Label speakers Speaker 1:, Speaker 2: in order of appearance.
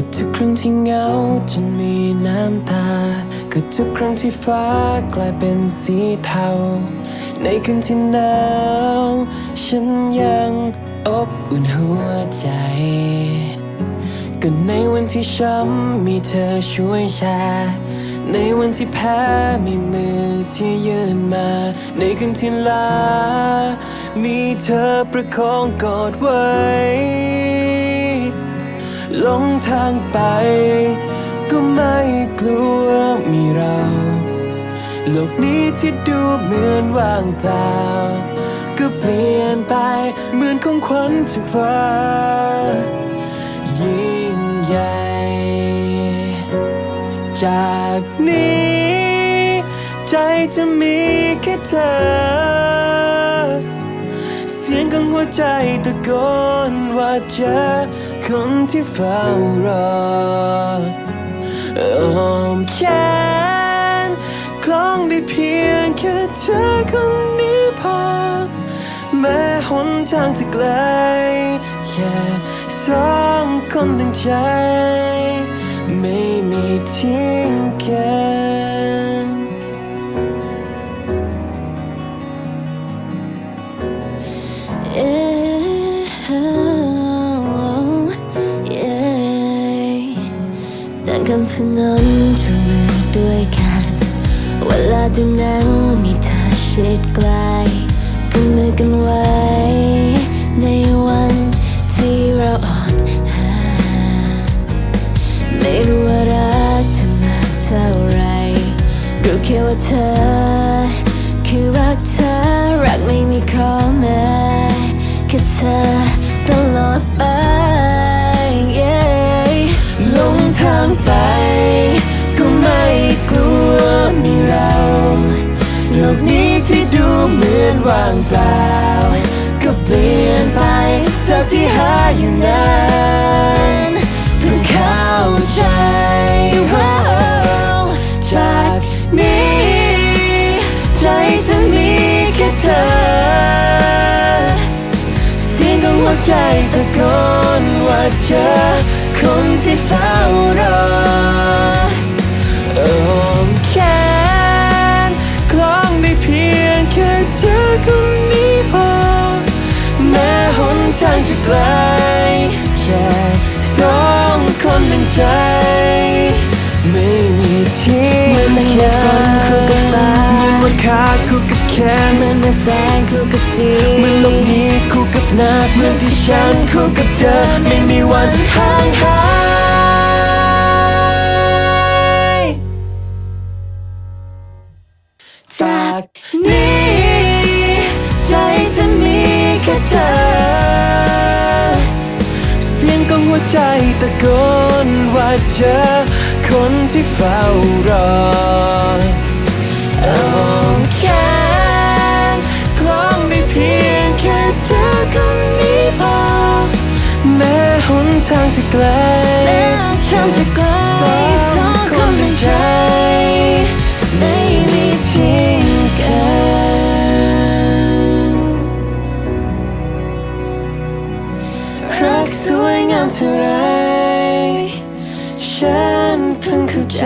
Speaker 1: ที่เหงาจนมีน้ำตา ก็ทุกครั้งที่ฟ้ากลายเป็นสีเทา ในคืนที่หนาวฉันยังอบอุ่นหัวใจ ก็ในวันที่ช้ำมีเธอช่วยแชร์ในวันที่แพ้มีมือที่ยื่นมา ในคืนที่ลา มีเธอประคองกอดไว้ ทางไป ก็ไม่กลัวมีเรา โลกนี้ที่ดูเหมือนว่างเปล่า ก็เปลี่ยนไปเหมือนของขวัญจากฟ้ายิ่งใหญ่ จากนี้ ใจจะมีแค่เธอ เสียงของหัวใจตะโกนว่าเจอ คนที่เฝ้ารออ้อมแขนคล้องได้เพียงแค่เธอคนนี้พอ แม้หนทางจะไกลแค่สองคนตั้งใจ ไม่มีที่
Speaker 2: ถนนจูมือด้วยกัน เวลาดูหนังมีเธอชิดใกลกุมมือกันไว้ ในวันที่เราอ่อนหาไม่รู้ว่ารักเธอมากเท่าไรรู้แค่ว่าเธอ คือรักเธอ รักไม่มีข้อแม้แค่เธอตลอดไป
Speaker 1: ว่างเปล่าก็เปลี่ยนไปจากที่หาอยู่นานเพิ่งเข้าใจว่าจากนี้ ใจจะมีแค่เธอ เสียงของหัวใจตะโกนว่าเธอคนที่เฝ้า อนวันขาคู่กับแขน
Speaker 2: เหมือนเมื่อแสงคู่กับสี
Speaker 1: เหมือนโลกนี้คู่กับนาเหมือนที่ฉันคู่กับเธอไม่มีวันห่างหายจากนี้ ใจจะมีแค่เธอ เสียงของหัวใจตะโกนว่าเจอคนที่เฝ้ารอ ทางจะไกล
Speaker 2: แม้ทางจะไกลสองคนหนึ่งใจไม่มีทิ้งกัน
Speaker 1: รักสวยงามเท่าไรฉันเพิ่งเข้าใจ